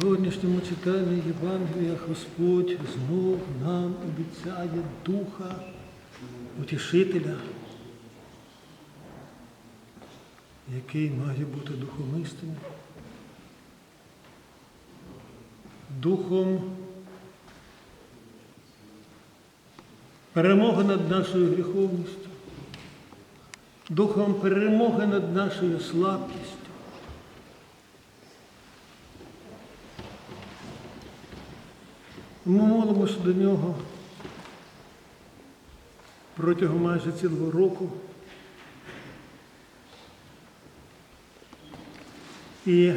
Сьогоднішньому читанні Євангелія Господь знов нам обіцяє Духа Утішителя, який має бути духом істини, духом перемоги над нашою гріховністю, духом перемоги над нашою слабкістю. Ми молимося до нього протягом майже цілого року. І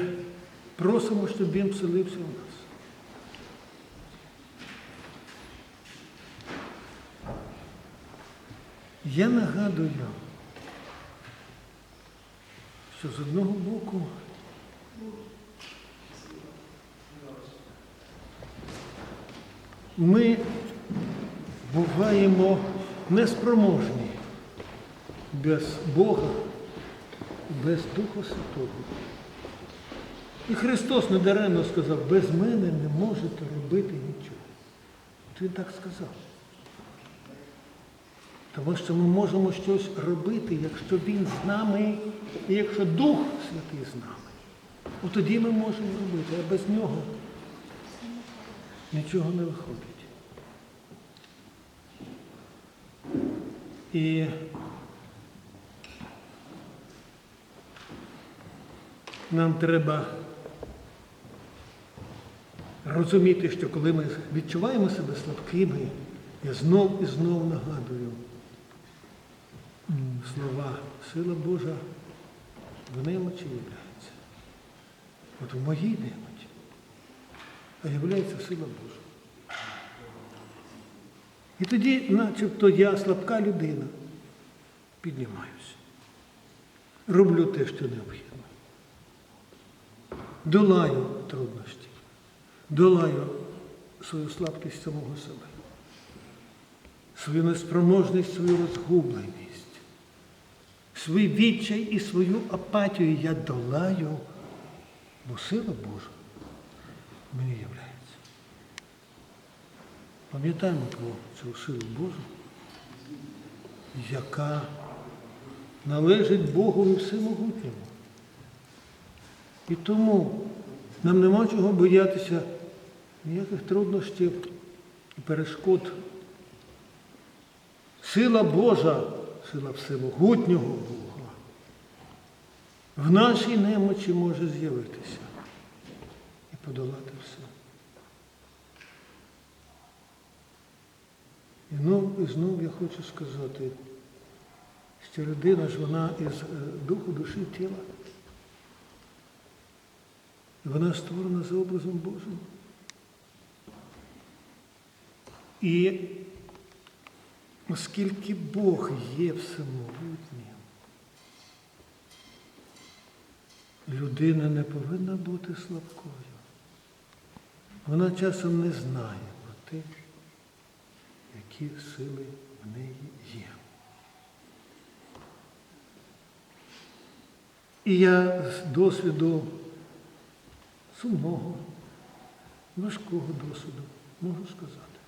просимо, щоб він вселився у нас. Я нагадую, що з одного боку ми буваємо неспроможні без Бога, без Духа Святого. І Христос недаремно сказав, без мене не можете робити нічого. От Він так сказав. Тому що ми можемо щось робити, якщо Він з нами, і якщо Дух Святий з нами. От тоді ми можемо робити, а без нього нічого не виходить. І нам треба розуміти, що коли ми відчуваємо себе слабкими, я знов і знов нагадую слова сила Божа в немочі являється. От в моїй немочі, а являється сила Божа. І тоді, начебто, я слабка людина, піднімаюся, роблю те, що необхідно. Долаю труднощі, долаю свою слабкість самого себе, свою неспроможність, свою розгубленість, свій відчай і свою апатію я долаю, бо сила Божа мені являється. Пам'ятаємо про цю силу Божу, яка належить Богу всемогутньому. І тому нам нема чого боятися ніяких труднощів і перешкод. Сила Божа, сила всемогутнього Бога, в нашій немочі може з'явитися подолати все. І знов, і знов я хочу сказати, що людина ж вона із е, духу, душі, тіла. І вона створена за образом Божим. І оскільки Бог є всемогутнім, людина не повинна бути слабкою. Вона часом не знає про те, які сили в неї є. І я з досвіду сумного, важкого досвіду можу сказати,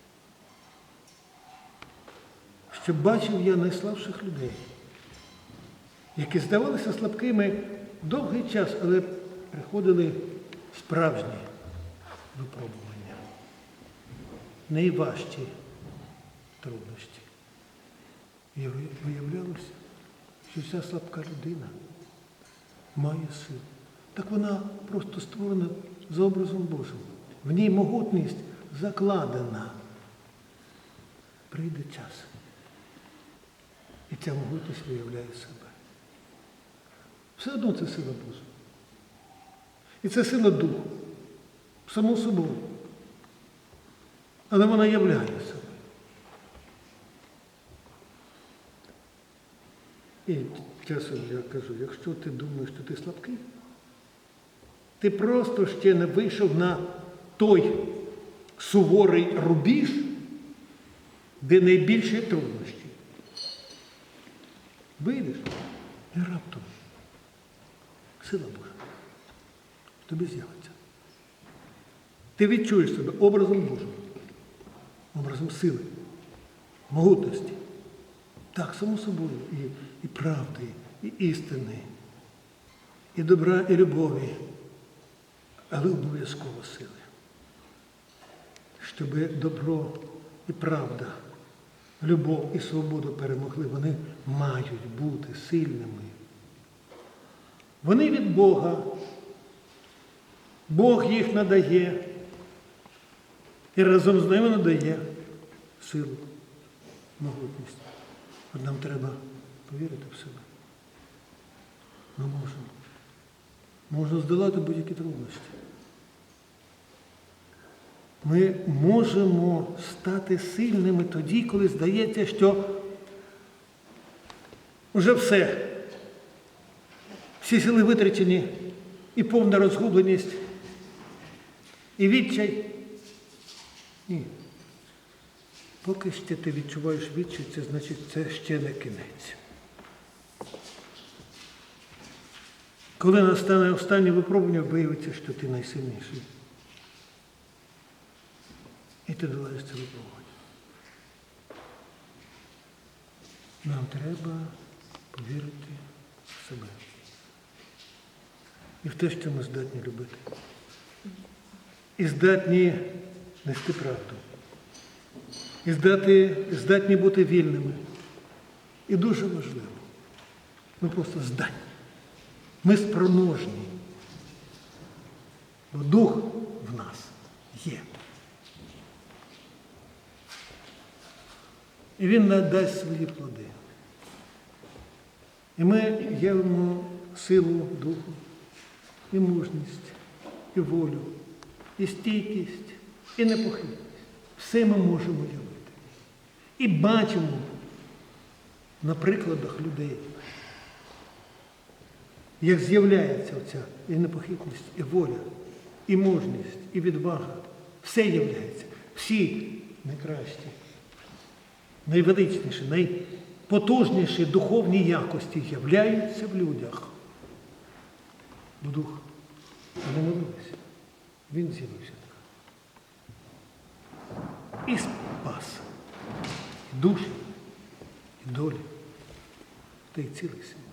що бачив я найслабших людей, які здавалися слабкими довгий час, але приходили справжні випробування, найважчі труднощі. І виявлялося, що ця слабка людина має силу. Так вона просто створена за образом Божим. В ній могутність закладена. Прийде час. І ця могутність виявляє себе. Все одно це сила Божа. І це сила Духу. Само собою. Але вона являє себе. І часом я кажу, якщо ти думаєш, що ти слабкий, ти просто ще не вийшов на той суворий рубіж, де найбільше труднощі. Вийдеш і раптом сила Божа тобі з'явиться. Ти відчуєш себе образом Божим, образом сили, могутності. Так, само собою, і, і правди, і істини, і добра, і любові, але обов'язково сили. Щоб добро і правда, любов і свободу перемогли, вони мають бути сильними. Вони від Бога. Бог їх надає і разом з ними надає силу, могутність. От нам треба повірити в себе. Ми можемо. Можна здолати будь-які трудності. Ми можемо стати сильними тоді, коли здається, що вже все. Всі сили витрачені, і повна розгубленість, і відчай. Ні. Поки ще ти відчуваєш відчай, це значить це ще не кінець. Коли настане останнє випробування, виявиться, що ти найсильніший. І ти долаєш це випробування. Нам треба повірити в себе. І в те, що ми здатні любити. І здатні нести правду. І здатні, здатні бути вільними. І дуже важливо. Ми просто здатні. Ми спроможні. Бо дух в нас є. І він надасть свої плоди. І ми явимо силу духу, і мужність, і волю, і стійкість, і непохитність. Все ми можемо явити. І бачимо на прикладах людей, як з'являється оця і непохитність, і воля, і мужність, і відвага. Все являється. Всі найкращі, найвеличніші, найпотужніші духовні якості являються в людях. Бо дух не молився. Він з'явився. І спас. и душі, і долі, та й цілий світ.